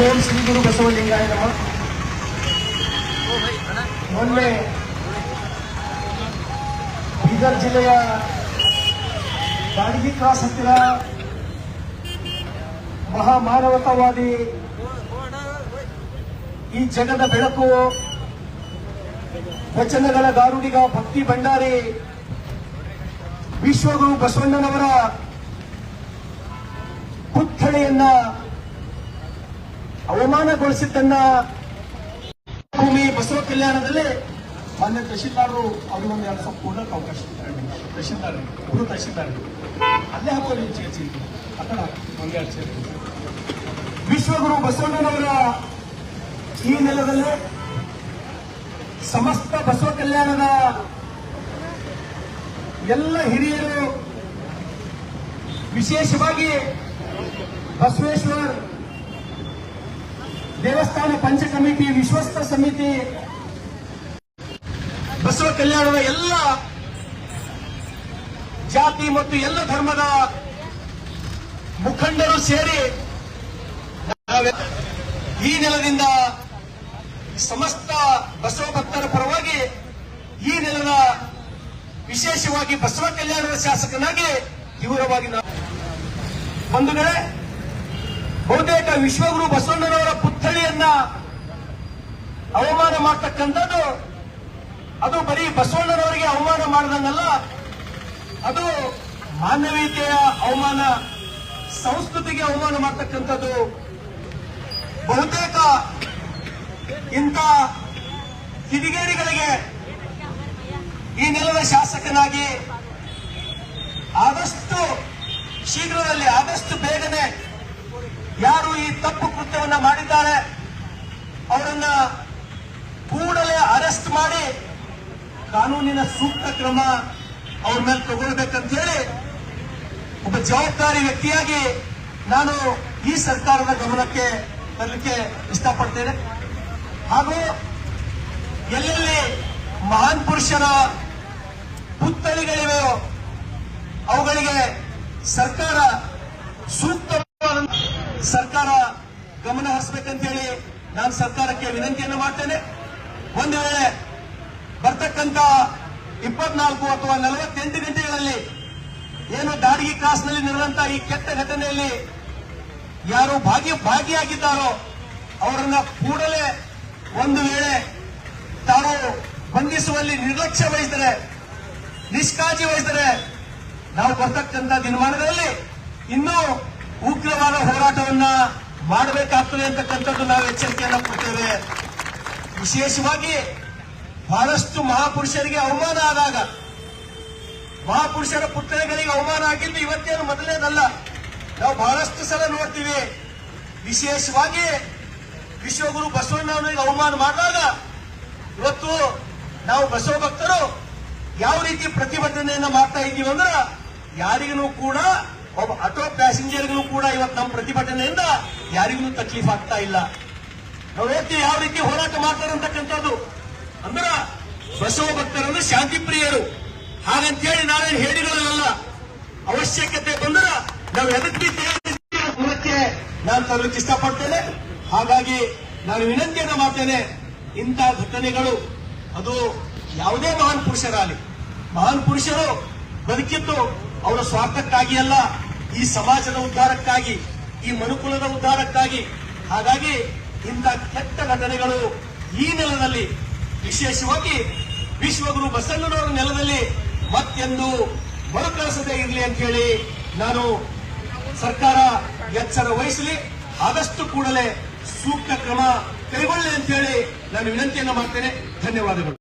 ಓಂ ಶ್ರೀ ಗುರು ಬಸವಲಿಂಗಾಯ ನಮ. ಮೊನ್ನೆ ಬೀದರ್ ಜಿಲ್ಲೆಯ ಬಾಡಿಗೆ ಕ್ರಾಸ್ ಹತ್ತಿರ ಮಹಾಮಾನವತಾವಾದಿ ಈ ಜಗದ ಬೆಳಕು, ವಚನಗಳ ಗಾರುಡಿಗ ಭಕ್ತಿ ಭಂಡಾರಿ ವಿಶ್ವಗುರು ಬಸವಣ್ಣನವರ ಪುತ್ಥಳಿಯನ್ನ ಅವಮಾನಗೊಳಿಸಿದ್ದನ್ನ ಭೂಮಿ ಬಸವ ಕಲ್ಯಾಣದಲ್ಲಿ ಮಾನ್ಯ ತಹಶೀಲ್ದಾರರು ಅವ್ರಿಗೆ ಒಂದು ಎರಡು ಸಾವಿರ ಕೊಡೋಕೆ ಅವಕಾಶ ತಹಶೀಲ್ದಾರ್ ಗುರು ತಹಶೀಲ್ದಾರ್ ಅಲ್ಲೇ ಹಾಕೋರು ಹೆಚ್ಚು ಚೇರ್ ವಿಶ್ವಗುರು ಬಸವಣ್ಣನವರ ಈ ನೆಲದಲ್ಲಿ ಸಮಸ್ತ ಬಸವ ಕಲ್ಯಾಣದ ಎಲ್ಲ ಹಿರಿಯರು ವಿಶೇಷವಾಗಿ ಬಸವೇಶ್ವರ್ ದೇವಸ್ಥಾನ ಪಂಚ ಕಮಿಟಿ ವಿಶ್ವಸ್ತ ಸಮಿತಿ, ಬಸವ ಕಲ್ಯಾಣದ ಎಲ್ಲ ಜಾತಿ ಮತ್ತು ಎಲ್ಲ ಧರ್ಮದ ಮುಖಂಡರು ಸೇರಿ ಈ ನೆಲದಿಂದ ಸಮಸ್ತ ಬಸವ ಭಕ್ತರ ಪರವಾಗಿ ಈ ನೆಲದ ವಿಶೇಷವಾಗಿ ಬಸವ ಕಲ್ಯಾಣದ ಶಾಸಕನಾಗಿ ತೀವ್ರವಾಗಿ ನಾವು ಬಂಧುಗಳೇ ಬಹುತೇಕ ವಿಶ್ವಗುರು ಬಸವಣ್ಣನವರ ಪುತ್ಥಳಿಯನ್ನ ಅವಮಾನ ಮಾಡ್ತಕ್ಕಂಥದ್ದು, ಅದು ಬರೀ ಬಸವಣ್ಣನವರಿಗೆ ಅವಮಾನ ಮಾಡದಂಗಲ್ಲ ಅದು ಮಾನವೀಯತೆಯ ಅವಮಾನ, ಸಂಸ್ಕೃತಿಗೆ ಅವಮಾನ ಮಾಡ್ತಕ್ಕಂಥದ್ದು. ಬಹುತೇಕ ಇಂಥ ಕಿಡಿಗೇಡಿಗಳಿಗೆ ಈ ನೆಲದ ಶಾಸಕನಾಗಿ ಆದಷ್ಟು ಶೀಘ್ರದಲ್ಲಿ, ಆದಷ್ಟು ಬೇಗನೆ ಯಾರು ಈ ತಪ್ಪು ಕೃತ್ಯವನ್ನ ಮಾಡಿದ್ದಾರೆ ಅವರನ್ನ ಕೂಡಲೇ ಅರೆಸ್ಟ್ ಮಾಡಿ ಕಾನೂನಿನ ಸೂಕ್ತ ಕ್ರಮ ಅವ್ರ ಮೇಲೆ ತಗೊಳ್ಬೇಕಂತ ಹೇಳಿ ಒಬ್ಬ ಜವಾಬ್ದಾರಿ ವ್ಯಕ್ತಿಯಾಗಿ ನಾನು ಈ ಸರ್ಕಾರದ ಗಮನಕ್ಕೆ ತರಲಿಕ್ಕೆ ಇಷ್ಟಪಡ್ತೇನೆ. ಹಾಗೂ ಎಲ್ಲೆಲ್ಲಿ ಮಹಾನ್ ಪುರುಷರ ಪುತ್ಥಳಿಗಳಿವೆಯೋ ಅವುಗಳಿಗೆ ಸರ್ಕಾರ ಸೂಕ್ತ ಸರ್ಕಾರ ಗಮನ ಹರಿಸಬೇಕಂತ ಹೇಳಿ ನಾನು ಸರ್ಕಾರಕ್ಕೆ ವಿನಂತಿಯನ್ನು ಮಾಡ್ತೇನೆ. ಒಂದು ವೇಳೆ ಬರ್ತಕ್ಕಂತ ಇಪ್ಪತ್ನಾಲ್ಕು ಅಥವಾ ನಲವತ್ತೆಂಟು ಗಂಟೆಗಳಲ್ಲಿ ಏನು ದಾಡಿಗೆ ಕ್ರಾಸ್ನಲ್ಲಿ ನಡೆದಂತ ಈ ಕೆಟ್ಟ ಘಟನೆಯಲ್ಲಿ ಯಾರು ಭಾಗಿ ಭಾಗಿಯಾಗಿದ್ದಾರೋ ಅವರನ್ನ ಕೂಡಲೇ ಒಂದು ವೇಳೆ ತಾವು ಬಂಧಿಸುವಲ್ಲಿ ನಿರ್ಲಕ್ಷ್ಯ ವಹಿಸಿದರೆ, ನಿಷ್ಕಾಜಿ ವಹಿಸಿದರೆ, ನಾವು ಬರ್ತಕ್ಕಂಥ ದಿನಮಾನಗಳಲ್ಲಿ ಇನ್ನೂ ಉಗ್ರವಾದ ಹೋರಾಟವನ್ನ ಮಾಡಬೇಕಾಗ್ತದೆ ಅಂತಕ್ಕಂಥದ್ದು ನಾವು ಎಚ್ಚರಿಕೆಯನ್ನು ಕೊಡ್ತೇವೆ. ವಿಶೇಷವಾಗಿ ಬಹಳಷ್ಟು ಮಹಾಪುರುಷರಿಗೆ ಅವಮಾನ ಆದಾಗ ಮಹಾಪುರುಷರ ಪುತ್ರಗಳಿಗೆ ಅವಮಾನ ಆಗಿದ್ದು ಇವತ್ತೇನು ಮೊದಲನೇದಲ್ಲ ನಾವು ಬಹಳಷ್ಟು ಸಲ ನೋಡ್ತೀವಿ. ವಿಶೇಷವಾಗಿ ವಿಶ್ವಗುರು ಬಸವಣ್ಣವನಿಗೆ ಅವಮಾನ ಮಾಡಿದಾಗ ಇವತ್ತು ನಾವು ಬಸವ ಭಕ್ತರು ಯಾವ ರೀತಿ ಪ್ರತಿಭಟನೆಯನ್ನ ಮಾಡ್ತಾ ಇದ್ದೀವಿ ಅಂದ್ರೆ ಯಾರಿಗೂ ಕೂಡ ಒಬ್ಬ ಆಟೋ ಪ್ಯಾಸೆಂಜರ್ಗೂ ಕೂಡ ಇವತ್ತು ನಮ್ಮ ಪ್ರತಿಭಟನೆಯಿಂದ ಯಾರಿಗೂ ತಕ್ಲೀಫ್ ಆಗ್ತಾ ಇಲ್ಲ. ನಾವು ನೋಡ್ತೀವಿ ಯಾವ ರೀತಿ ಹೋರಾಟ ಮಾಡ್ತಾರೆ ಅಂತಕ್ಕಂಥದ್ದು ಅಂದ್ರ ಬಸವ ಭಕ್ತರನ್ನು ಶಾಂತಿ ಪ್ರಿಯರು. ಹಾಗಂತೇಳಿ ನಾವೇನು ಹೇಳಿಗಳಲ್ಲ. ಅವಶ್ಯಕತೆ ಬಂದ್ರ ನಾವು ಎದಕ್ಕೆ ಮೂಲಕ್ಕೆ ನಾನು ತರಲಿಕ್ಕೆ ಇಷ್ಟಪಡ್ತೇನೆ. ಹಾಗಾಗಿ ನಾನು ವಿನಂತಿಯನ್ನ ಮಾಡ್ತೇನೆ, ಇಂಥ ಘಟನೆಗಳು, ಅದು ಯಾವುದೇ ಮಹಾನ್ ಪುರುಷರಾಗಲಿ. ಮಹಾನ್ ಪುರುಷರು ಬದುಕಿದ್ದು ಅವರ ಸ್ವಾರ್ಥಕ್ಕಾಗಿ ಅಲ್ಲ, ಈ ಸಮಾಜದ ಉದ್ಧಾರಕ್ಕಾಗಿ, ಈ ಮನುಕುಲದ ಉದ್ಧಾರಕ್ಕಾಗಿ. ಹಾಗಾಗಿ ಇಂಥ ಕೆಟ್ಟ ಘಟನೆಗಳು ಈ ನೆಲದಲ್ಲಿ ವಿಶೇಷವಾಗಿ ವಿಶ್ವಗುರು ಬಸವಣ್ಣನವರ ನೆಲದಲ್ಲಿ ಮತ್ತೆಂದು ಮರುಕಳಿಸದೆ ಇರಲಿ ಅಂತ ಹೇಳಿ ನಾನು ಸರ್ಕಾರ ಎಚ್ಚರ ವಹಿಸಲಿ, ಆದಷ್ಟು ಕೂಡಲೇ ಸೂಕ್ತ ಕ್ರಮ ಕೈಗೊಳ್ಳಲಿ ಅಂತ ಹೇಳಿ ನಾನು ವಿನಂತಿಯನ್ನು ಮಾಡ್ತೇನೆ. ಧನ್ಯವಾದಗಳು.